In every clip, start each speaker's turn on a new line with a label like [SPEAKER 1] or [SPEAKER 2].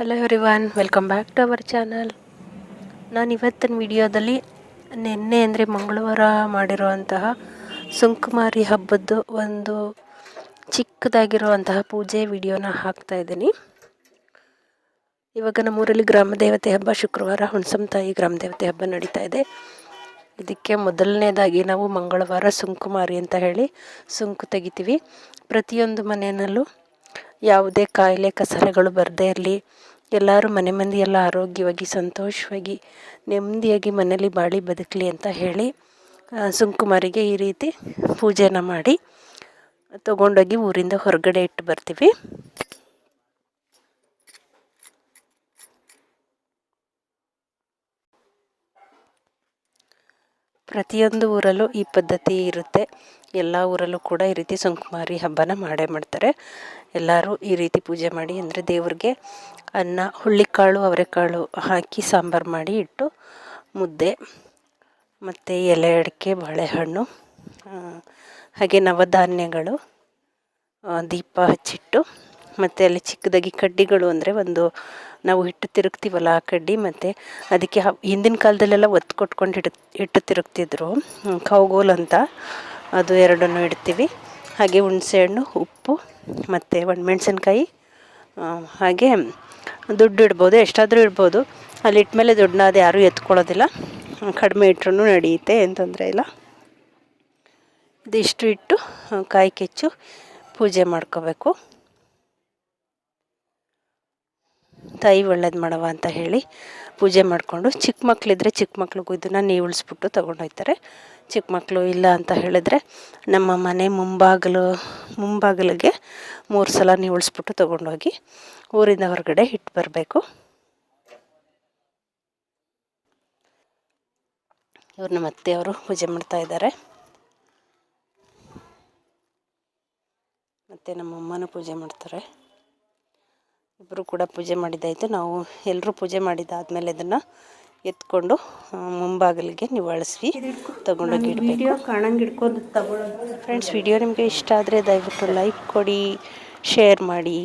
[SPEAKER 1] Hello everyone welcome back to our channel ನಾನು ಇವತ್ತಿನ ವಿಡಿಯೋದಲ್ಲಿ ನಿನ್ನೆ ಅಂದರೆ ಮಂಗಳವಾರ ಮಾಡಿರುವಂತಹ ಸುಂಕುಮಾರಿ ಹಬ್ಬದ್ದು ಒಂದು ಚಿಕ್ಕದಾಗಿರುವಂತಹ ಪೂಜೆ ವಿಡಿಯೋನ ಹಾಕ್ತಾ ಇದ್ದೀನಿ. ಇವಾಗ ನಮ್ಮೂರಲ್ಲಿ ಗ್ರಾಮ ದೇವತೆ ಹಬ್ಬ ಶುಕ್ರವಾರ, ಹುಣ್ಸಮ್ ತಾಯಿ ಗ್ರಾಮ ದೇವತೆ ಹಬ್ಬ ನಡೀತಾ ಇದೆ. ಇದಕ್ಕೆ ಮೊದಲನೇದಾಗಿ ನಾವು ಮಂಗಳವಾರ ಸುಂಕುಮಾರಿ ಅಂತ ಹೇಳಿ ಸುಂಕು ತೆಗಿತೀವಿ. ಪ್ರತಿಯೊಂದು ಮನೆಯಲ್ಲೂ ಯಾವುದೇ ಕಾಯಿಲೆ, ಕಸರಗಳು ಬರದೇ ಇರಲಿ, ಎಲ್ಲರೂ ಮನೆ ಮಂದಿ ಎಲ್ಲ ಆರೋಗ್ಯವಾಗಿ, ಸಂತೋಷವಾಗಿ, ನೆಮ್ಮದಿಯಾಗಿ ಮನೇಲಿ ಬಾಳಿ ಬದುಕಲಿ ಅಂತ ಹೇಳಿ ಸುಂಕುಮಾರಿಗೆ ಈ ರೀತಿ ಪೂಜೆನ ಮಾಡಿ ತಗೊಂಡೋಗಿ ಊರಿಂದ ಹೊರಗಡೆ ಇಟ್ಟು ಬರ್ತೀವಿ. ಪ್ರತಿಯೊಂದು ಊರಲ್ಲೂ ಈ ಪದ್ಧತಿ ಇರುತ್ತೆ. ಎಲ್ಲ ಊರಲ್ಲೂ ಕೂಡ ಈ ರೀತಿ ಸುಂಕುಮಾರಿ ಹಬ್ಬನ ಮಾಡೇ ಮಾಡ್ತಾರೆ. ಎಲ್ಲರೂ ಈ ರೀತಿ ಪೂಜೆ ಮಾಡಿ ಅಂದರೆ ದೇವ್ರಿಗೆ ಅನ್ನ, ಹುಳ್ಳಿಕಾಳು, ಅವರೆಕಾಳು ಹಾಕಿ ಸಾಂಬಾರು ಮಾಡಿ ಇಟ್ಟು ಮುದ್ದೆ, ಮತ್ತು ಎಲೆ, ಅಡಿಕೆ, ಬಾಳೆಹಣ್ಣು ಹಾಗೆ ನವಧಾನ್ಯಗಳು ದೀಪ ಹಚ್ಚಿಟ್ಟು ಮತ್ತು ಅಲ್ಲಿ ಚಿಕ್ಕದಾಗಿ ಕಡ್ಡಿಗಳು ಅಂದರೆ ಒಂದು ನಾವು ಹಿಟ್ಟು ತಿರುಗ್ತೀವಲ್ಲ ಆ ಕಡ್ಡಿ ಮತ್ತು ಅದಕ್ಕೆ ಹಿಂದಿನ ಕಾಲದಲ್ಲೆಲ್ಲ ಒತ್ತು ಕೊಟ್ಕೊಂಡು ಹಿಡ್ ಹಿಟ್ಟು ತಿರುಗ್ತಿದ್ರು. ಕೌಗೋಲ್ ಅಂತ ಅದು ಎರಡನ್ನು ಇಡ್ತೀವಿ. ಹಾಗೆ ಹುಣಸೆಹಣ್ಣು, ಉಪ್ಪು ಮತ್ತು ಒಣಮೆಣ್ಸಿನ್ಕಾಯಿ ಹಾಗೆ ದುಡ್ಡು ಇಡ್ಬೋದು. ಎಷ್ಟಾದರೂ ಇಡ್ಬೋದು. ಅಲ್ಲಿ ಇಟ್ಟ ಮೇಲೆ ದುಡ್ಡನ್ನ ಅದು ಯಾರೂ ಎತ್ಕೊಳ್ಳೋದಿಲ್ಲ. ಕಡಿಮೆ ಇಟ್ರೂ ನಡೆಯುತ್ತೆ ಏನು ತೊಂದರೆ ಇಲ್ಲ. ಇದಿಷ್ಟು ಇಟ್ಟು, ಕಾಯಿ ಕೆಚ್ಚು, ಪೂಜೆ ಮಾಡ್ಕೋಬೇಕು. ತಾಯಿ ಒಳ್ಳೇದು ಮಾಡವ ಅಂತ ಹೇಳಿ ಪೂಜೆ ಮಾಡಿಕೊಂಡು ಚಿಕ್ಕ ಮಕ್ಕಳಿದ್ರೆ ಚಿಕ್ಕ ಮಕ್ಳಿಗೂ ಇದನ್ನು ನೀವುಳಿಸ್ಬಿಟ್ಟು ತೊಗೊಂಡೋಗ್ತಾರೆ ಚಿಕ್ಕ ಮಕ್ಕಳು ಇಲ್ಲ ಅಂತ ಹೇಳಿದ್ರೆ ನಮ್ಮ ಮನೆ ಮುಂಬಾಗಿಲು, ಮುಂಬಾಗಿಲಿಗೆ ಮೂರು ಸಲ ನೀವುಳಿಸ್ಬಿಟ್ಟು ತೊಗೊಂಡೋಗಿ ಊರಿಂದ ಹೊರಗಡೆ ಇಟ್ಟು ಬರಬೇಕು. ಇವ್ರು ನಮ್ಮ ಅವರು ಪೂಜೆ ಮಾಡ್ತಾ ಇದ್ದಾರೆ ಮತ್ತು ನಮ್ಮ ಅಮ್ಮನೂ ಪೂಜೆ ಮಾಡ್ತಾರೆ. ಇಬ್ಬರು ಕೂಡ ಪೂಜೆ ಮಾಡಿದ್ದಾಯಿತು. ನಾವು ಎಲ್ಲರೂ ಪೂಜೆ ಮಾಡಿದ್ದಾದಮೇಲೆ ಅದನ್ನು ಎತ್ಕೊಂಡು ಮುಂಬಾಗಿಲಿಗೆ ನಿವಾಳಿಸ್ವಿ. ತಗೊಂಡೋಗಿ
[SPEAKER 2] ವಿಡಿಯೋ ಕಾಣಂಗೆ ಹಿಡ್ಕೊಂಡು ತಗೊಳ್ಳೋದು
[SPEAKER 1] ಫ್ರೆಂಡ್ಸ್ ವಿಡಿಯೋ ನಿಮಗೆ ಇಷ್ಟ ಆದರೆ ದಯವಿಟ್ಟು ಲೈಕ್ ಕೊಡಿ ಶೇರ್ ಮಾಡಿ.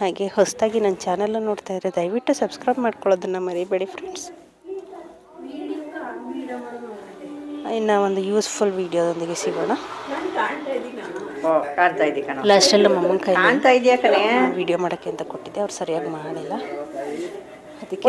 [SPEAKER 1] ಹಾಗೆ ಹೊಸದಾಗಿ ನನ್ನ ಚಾನಲನ್ನು ನೋಡ್ತಾ ಇದ್ದರೆ ದಯವಿಟ್ಟು ಸಬ್ಸ್ಕ್ರೈಬ್ ಮಾಡ್ಕೊಳ್ಳೋದನ್ನು ಮರಿಬೇಡಿ ಫ್ರೆಂಡ್ಸ್ ಇನ್ನು ಒಂದು ಯೂಸ್ಫುಲ್ ವಿಡಿಯೋದೊಂದಿಗೆ ಸಿಗೋಣ.
[SPEAKER 2] ಕಾಣ್ತಾ ಇದ್ದಿ ಕಣ.
[SPEAKER 1] ಲಾಸ್ಟಲ್ಲಿ ನಮ್ಮ ಅಮ್ಮನ ಕೈ
[SPEAKER 2] ಕಾಣ್ತಾ ಇದೆಯಾ ಕಣೆ?
[SPEAKER 1] ವಿಡಿಯೋ ಮಾಡೋಕ್ಕೆ ಅಂತ ಕೊಟ್ಟಿದ್ದೆ ಅವ್ರು ಸರಿಯಾಗಿ ಮಾಡಿಲ್ಲ. ಅದಕ್ಕೆ